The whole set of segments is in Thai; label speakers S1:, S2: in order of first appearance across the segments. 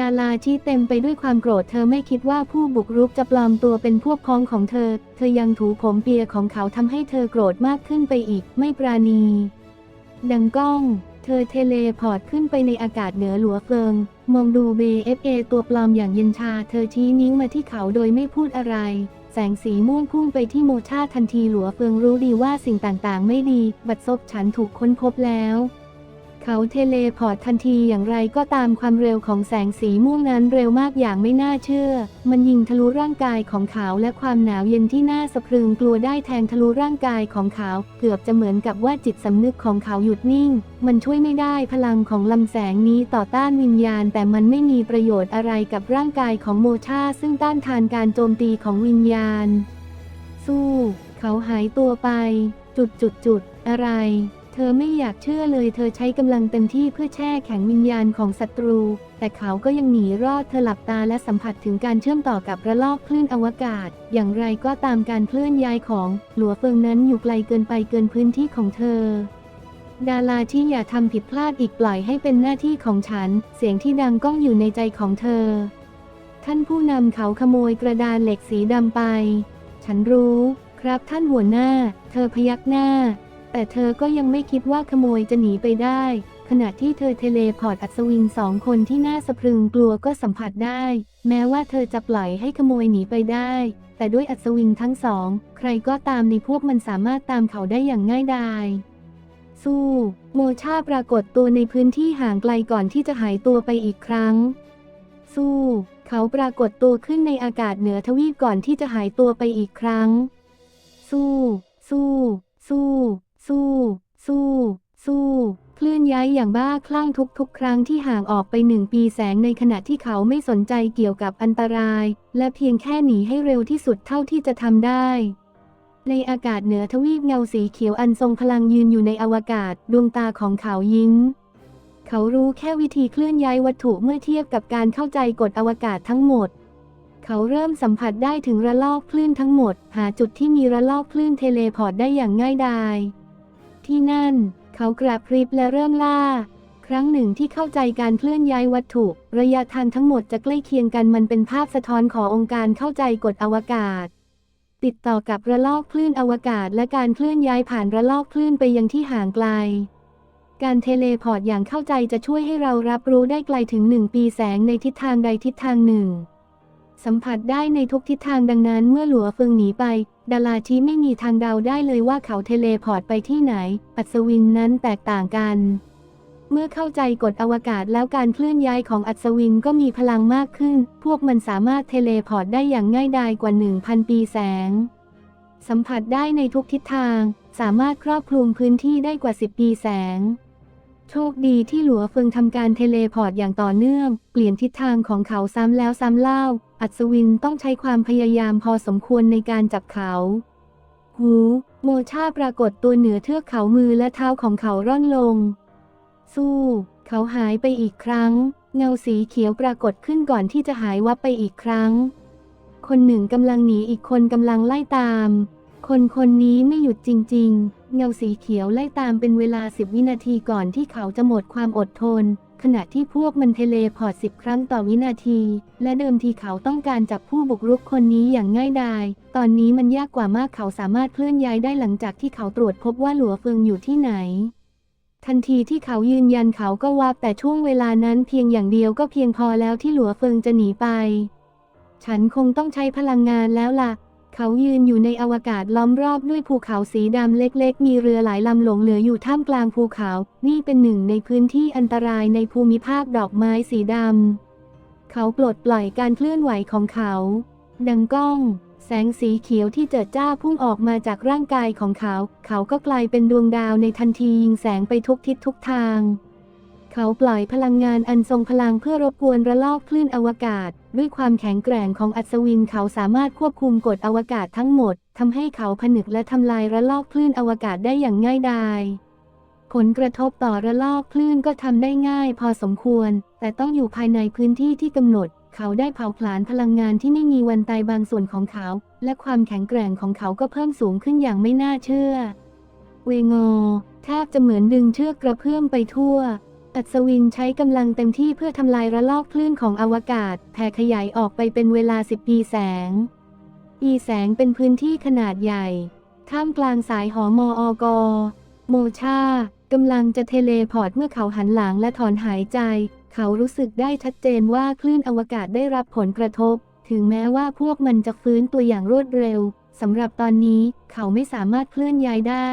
S1: ดาราที่เต็มไปด้วยความโกรธเธอไม่คิดว่าผู้บุกรุกจะปลอมตัวเป็นพวกพ้องของเธอ เธอยังถูผมเปียของเขาทำให้เธอโกรธมากขึ้นไปอีกไม่ปราณี ดังก้อง เธอเทเลพอร์ตขึ้นไปในอากาศเหนือหลัวเฟิง มองดู BFA ตัวปลอมอย่างเย็นชา เธอชี้นิ้วมาที่เขาโดยไม่พูดอะไร แสงสีม่วงพุ่งไปที่โมชาทันทีหลัวเฟิงรู้ดีว่าสิ่งต่างๆ ไม่ดี บัดซบฉันถูกค้นพบแล้ว เขาเทเลพอร์ตทันทีอย่างไรก็ตามความเร็วของแสงสีม่วงนั้นเร็วมากอย่างไม่น่าเชื่อ มันยิงทะลุร่างกายของเขาและความหนาวเย็นที่น่าสะพรึงกลัวได้แทงทะลุร่างกายของเขา เกือบจะเหมือนกับว่าจิตสำนึกของเขาหยุดนิ่ง มันช่วยไม่ได้พลังของลำแสงนี้ต่อต้านวิญญาณ แต่มันไม่มีประโยชน์อะไรกับร่างกายของโมชาซึ่งต้านทานการโจมตีของวิญญาณ สู้ เขาหายตัวไป จุดจุดจุดอะไร เธอไม่อยากเชื่อเลยเธอใช้กำลังเต็มที่เพื่อแช่แข็งวิญญาณของศัตรู แต่เขาก็ยังหนีรอดเธอหลับตาและสัมผัสถึงการเชื่อมต่อกับระลอกคลื่นอวกาศ อย่างไรก็ตามการเคลื่อนย้ายของหลัวเฟิงนั้นอยู่ไกลเกินไปเกินพื้นที่ของเธอ ดาราที่อย่าทำผิดพลาดอีกปล่อยให้เป็นหน้าที่ของฉัน เสียงที่ดังก้องอยู่ในใจของเธอ ท่านผู้นำเขาขโมยกระดานเหล็กสีดำไป ฉันรู้ ครับท่านหัวหน้า เธอพยักหน้า แต่เธอก็ยังไม่คิดว่าขโมยจะหนีไปได้ ขณะที่เธอเทเลพอร์ตอัศวินสองคนที่น่าสะพรึงกลัวก็สัมผัสได้ แม้ว่าเธอจะปล่อยให้ขโมยหนีไปได้ แต่ด้วยอัศวินทั้งสอง ใครก็ตามในพวกมันสามารถตามเขาได้อย่างง่ายดายสู้โมชาปรากฏตัวในพื้นที่ห่างไกลก่อนที่จะหายตัวไปอีกครั้ง สู้ เขาปรากฏตัวขึ้นในอากาศเหนือทวีปก่อนที่จะหายตัวไปอีกครั้ง สู้ สู้ สู้ สู้ สู้ สู้ เคลื่อนย้ายอย่างบ้าคลั่งทุกๆ ครั้งที่ห่างออกไปหนึ่งปีแสงในขณะที่เขาไม่สนใจเกี่ยวกับอันตราย และเพียงแค่หนีให้เร็วที่สุดเท่าที่จะทำได้ ในอากาศเหนือทวีปเงาสีเขียวอันทรงพลังยืนอยู่ในอวกาศดวงตาของเขายิ้มเขารู้แค่วิธีเคลื่อนย้ายวัตถุเมื่อเทียบกับการเข้าใจกฎอวกาศทั้งหมด เขาเริ่มสัมผัสได้ถึงระลอกคลื่นทั้งหมด หาจุดที่มีระลอกคลื่นเทเลพอร์ตได้อย่างง่ายดาย ที่นั่น เขากราบพริบและเริ่มล่า ครั้งหนึ่งที่เข้าใจการเคลื่อนย้ายวัตถุ ระยะทางทั้งหมดจะใกล้เคียงกันมันเป็นภาพสะท้อนขององค์การเข้าใจกฎอวกาศ ติดต่อกับระลอกคลื่นอวกาศ และการเคลื่อนย้ายผ่านระลอกคลื่นไปยังที่ห่างไกลการเทเลพอร์ตอย่างเข้าใจจะช่วยให้เรารับรู้ได้ไกลถึงหนึ่งปีแสงในทิศทางใดทิศทางหนึ่ง สัมผัสได้ในทุกทิศทางดังนั้นเมื่อหลัวเฟิงหนีไป ดาราชีไม่มีทางเดาได้เลยว่าเขาเทเลพอร์ตไปที่ไหนอัศวินนั้นแตกต่างกัน เมื่อเข้าใจกฎอวกาศแล้วการเคลื่อนย้ายของอัศวินก็มีพลังมากขึ้น พวกมันสามารถเทเลพอร์ตได้อย่างง่ายดายกว่า 1,000 ปีแสง สัมผัสได้ในทุกทิศทาง สามารถครอบคลุมพื้นที่ได้กว่า 10 ปีแสง โชคดีที่หลัวเฟิงทำการเทเลพอร์ตอย่างต่อเนื่อง เปลี่ยนทิศทางของเขาซ้ำแล้วซ้ำเล่า อัศวินต้องใช้ความพยายามพอสมควรในการจับเขา หูโมชาปรากฏตัวเหนือเทือกเขามือและเท้าของเขาร่อนลง สู้ เขาหายไปอีกครั้ง เงาสีเขียวปรากฏขึ้นก่อนที่จะหายวับไปอีกครั้ง คนหนึ่งกำลังหนีอีกคนกำลังไล่ตาม คนคนนี้ไม่หยุดจริง ๆ เงาสีเขียวไล่ตามเป็นเวลาสิบวินาทีก่อนที่เขาจะหมดความอดทน ขณะที่พวกมันเทเลพอร์ตสิบครั้งต่อวินาที และเดิมทีเขาต้องการจับผู้บุกรุกคนนี้อย่างง่ายดาย ตอนนี้มันยากกว่ามากเขาสามารถเคลื่อนย้ายได้หลังจากที่เขาตรวจพบว่าหลัวเฟิงอยู่ที่ไหนทันทีที่เขายืนยันเขาก็วาบแต่ช่วงเวลานั้นเพียงอย่างเดียวก็เพียงพอแล้วที่หลัวเฟิงจะหนีไป ฉันคงต้องใช้พลังงานแล้วล่ะ เขายืนอยู่ในอวกาศล้อมรอบด้วยภูเขาสีดำเล็กๆ มีเรือหลายลำหลงเหลืออยู่ท่ามกลางภูเขา นี่เป็นหนึ่งในพื้นที่อันตรายในภูมิภาคดอกไม้สีดำ เขาปลดปล่อยการเคลื่อนไหวของเขา ดังก้อง แสงสีเขียวที่เจิดจ้าพุ่งออกมาจากร่างกายของเขา เขาก็กลายเป็นดวงดาวในทันทียิงแสงไปทุกทิศทุกทาง เขาปล่อยพลังงานอันทรงพลังเพื่อรบกวนระลอกคลื่นอวกาศ ด้วยความแข็งแกร่งของอัศวินเขาสามารถควบคุมกฎอวกาศทั้งหมดทำให้เขาผนึกและทำลายระลอกคลื่นอวกาศได้อย่างง่ายดายผลกระทบต่อระลอกคลื่นก็ทำได้ง่ายพอสมควร แต่ต้องอยู่ภายในพื้นที่ที่กำหนด เขาได้เผาผลาญพลังงานที่ไม่มีวันตายบางส่วนของเขา และความแข็งแกร่งของเขาก็เพิ่มสูงขึ้นอย่างไม่น่าเชื่อ เวโงแทบจะเหมือนดึงเชือกกระเพื่อมไปทั่ว อัศวินใช้กำลังเต็มที่เพื่อทำลายระลอกคลื่นของอวกาศแผ่ขยายออกไปเป็นเวลา 10 ปีแสง ปีแสงเป็นพื้นที่ขนาดใหญ่ ท่ามกลางสายหอมอกโมชากำลังจะเทเลพอร์ตเมื่อเขาหันหลังและถอนหายใจ เขารู้สึกได้ชัดเจนว่าคลื่นอวกาศได้รับผลกระทบ ถึงแม้ว่าพวกมันจะฟื้นตัวอย่างรวดเร็วสำหรับตอนนี้เขาไม่สามารถเคลื่อนย้ายได้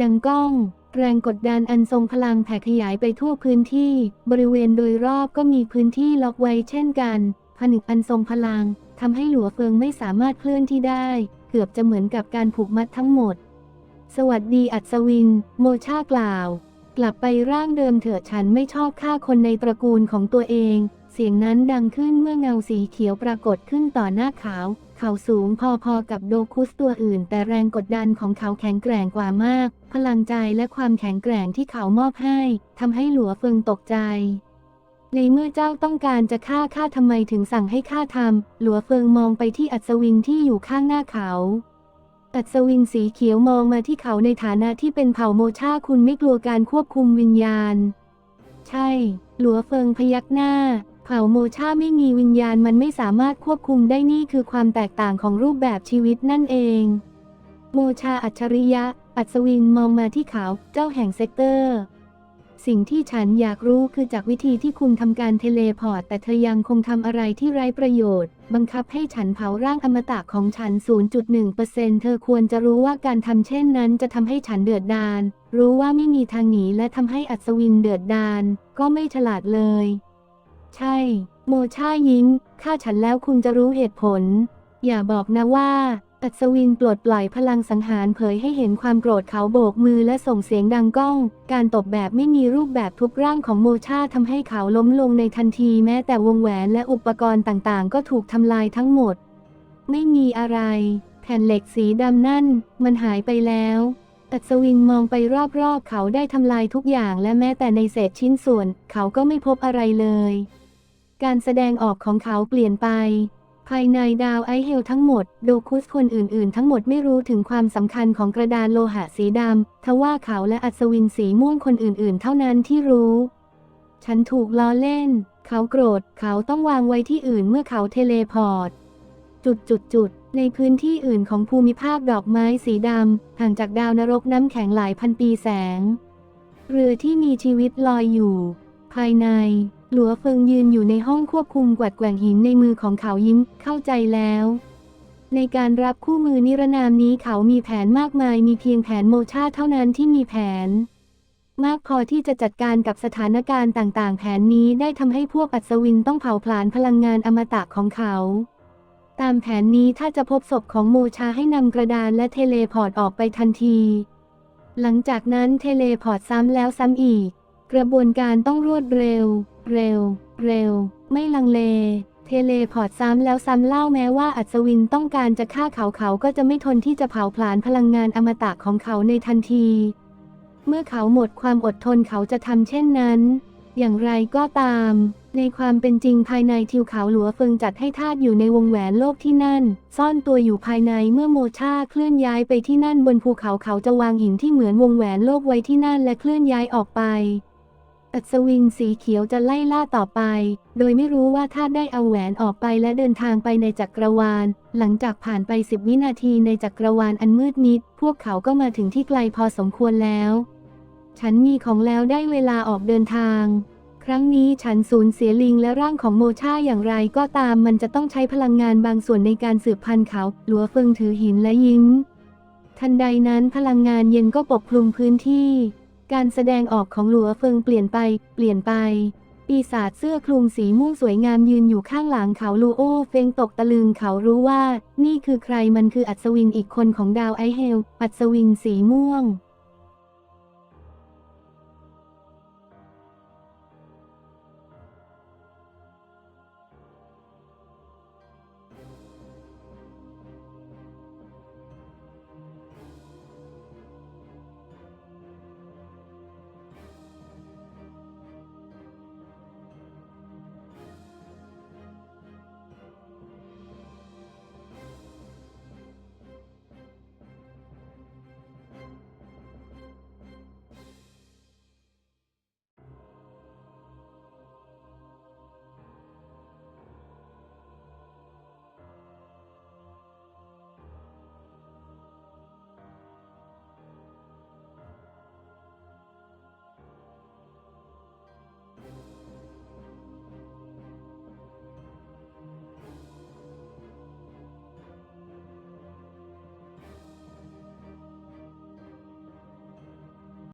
S1: ดังก้อง แรงกดดันอันทรงพลังแผ่ขยายไปทั่วพื้นที่ บริเวณโดยรอบก็มีพื้นที่ล็อกไว้เช่นกัน ผนึกอันทรงพลังทำให้หลัวเฟิงไม่สามารถเคลื่อนที่ได้ เกือบจะเหมือนกับการผูกมัดทั้งหมด สวัสดีอัศวิน โมชากล่าว กลับไปร่างเดิมเถอะฉันไม่ชอบฆ่าคนในตระกูลของตัวเอง เสียงนั้นดังขึ้นเมื่อเงาสีเขียวปรากฏขึ้นต่อหน้าขาว เขาสูงพอๆกับโดคุสตัวอื่น แต่แรงกดดันของเขาแข็งแกร่งกว่ามาก พลังใจและความแข็งแกร่งที่เขามอบให้ทำให้หลัวเฟิงตกใจในเมื่อเจ้าต้องการจะฆ่าข้าทำไมถึงสั่งให้ข้าทำหลัวเฟิงมองไปที่อัศวินที่อยู่ข้างหน้าเขา อัศวินสีเขียวมองมาที่เขาในฐานะที่เป็นเผ่าโมชาคุณไม่กลัวการควบคุมวิญญาณ ใช่ หลัวเฟิงพยักหน้า เผ่าโมชาไม่มีวิญญาณมันไม่สามารถควบคุมได้นี่คือความแตกต่างของรูปแบบชีวิตนั่นเอง โมชาอัจฉริยะ อัศวินมองมาที่เขาเจ้าแห่งเซกเตอร์ สิ่งที่ฉันอยากรู้คือจากวิธีที่คุณทำการเทเลพอร์ต แต่เธอยังคงทำอะไรที่ไร้ประโยชน์ บังคับให้ฉันเผาร่างอมตะของฉัน 0.1%เธอควรจะรู้ว่าการทำเช่นนั้นจะทำให้ฉันเดือดดาล รู้ว่าไม่มีทางหนีและทำให้อัศวินเดือดดาลก็ไม่ฉลาดเลย ใช่ โมชายิ้มฆ่าฉันแล้วคุณจะรู้เหตุผล อย่าบอกนะว่า อัศวินปลดปล่อยพลังสังหารเผยให้เห็นความโกรธเขาโบกมือและส่งเสียงดังก้อง การตบแบบไม่มีรูปแบบทุบร่างของโมชาทำให้เขาล้มลงในทันทีแม้แต่วงแหวนและอุปกรณ์ต่างๆ ก็ถูกทำลายทั้งหมด ไม่มีอะไร แผ่นเหล็กสีดำนั่น มันหายไปแล้วอัศวินมองไปรอบๆ เขาได้ทำลายทุกอย่างและแม้แต่ในเศษชิ้นส่วน เขาก็ไม่พบอะไรเลย การแสดงออกของเขาเปลี่ยนไป ภายในดาวไอเฮลทั้งหมด โดคุสคนอื่นๆ ทั้งหมดไม่รู้ถึงความสำคัญของกระดานโลหะสีดำทว่าเขาและอัศวินสีม่วงคนอื่นๆ เท่านั้นที่รู้ ฉันถูกล้อเล่น เขาโกรธ เขาต้องวางไว้ที่อื่นเมื่อเขาเทเลพอร์ต จุดจุดจุดๆในพื้นที่อื่นของภูมิภาคดอกไม้สีดำห่างจากดาวนรกน้ำแข็งหลายพันปีแสง เรือที่มีชีวิตลอยอยู่ ภายใน หลัวเฟิงยืนอยู่ในห้องควบคุมกวัดแกว่งหินในมือของเขายิ้มเข้าใจแล้ว ในการรับคู่มือนิรนามนี้เขามีแผนมากมายมีเพียงแผนโมชาเท่านั้นที่มีแผน มากพอที่จะจัดการกับสถานการณ์ต่างๆ แผนนี้ได้ทำให้พวกอัศวินต้องเผาผลาญพลังงานอมตะของเขา ตามแผนนี้ถ้าจะพบศพของโมชาให้นำกระดานและเทเลพอร์ตออกไปทันที หลังจากนั้นเทเลพอร์ตซ้ำแล้วซ้ำอีก กระบวนการต้องรวดเร็ว เร็ว เร็ว ไม่ลังเล เทเลพอร์ตซ้ำแล้วซ้ำเล่าแม้ว่าอัศวินต้องการจะฆ่าเขาเขาก็จะไม่ทนที่จะเผาผลาญพลังงานอมตะของเขาในทันที เมื่อเขาหมดความอดทนเขาจะทำเช่นนั้น อย่างไรก็ตาม ในความเป็นจริงภายในทิวเขาหลัวเฟิงจัดให้ทาสอยู่ในวงแหวนโลกที่นั่น ซ่อนตัวอยู่ภายในเมื่อโมชาเคลื่อนย้ายไปที่นั่นบนภูเขาเขาจะวางหินที่เหมือนวงแหวนโลกไว้ที่นั่นและเคลื่อนย้ายออกไป อัศวินสีเขียวจะไล่ล่าต่อไป โดยไม่รู้ว่าทาได้เอาแหวนออกไปและเดินทางไปในจักรวาล หลังจากผ่านไปสิบวินาทีในจักรวาลอันมืดมิด พวกเขาก็มาถึงที่ไกลพอสมควรแล้ว ฉันมีของแล้วได้เวลาออกเดินทาง ครั้งนี้ฉันสูญเสียลิงและร่างของโมชาอย่างไรก็ตามมันจะต้องใช้พลังงานบางส่วนในการสืบพันธุ์เขา หลัวเฟิงถือหินและยิ้ม ทันใดนั้นพลังงานเย็นก็ปกคลุมพื้นที่ การแสดงออกของหลัวเฟิงเปลี่ยนไป เปลี่ยนไป ปีศาจเสื้อคลุมสีม่วงสวยงามยืนอยู่ข้างหลังเขาลูโอเฟงตกตะลึงเขารู้ว่า นี่คือใครมันคืออัศวินอีกคนของดาวไอเฮล อัศวินสีม่วง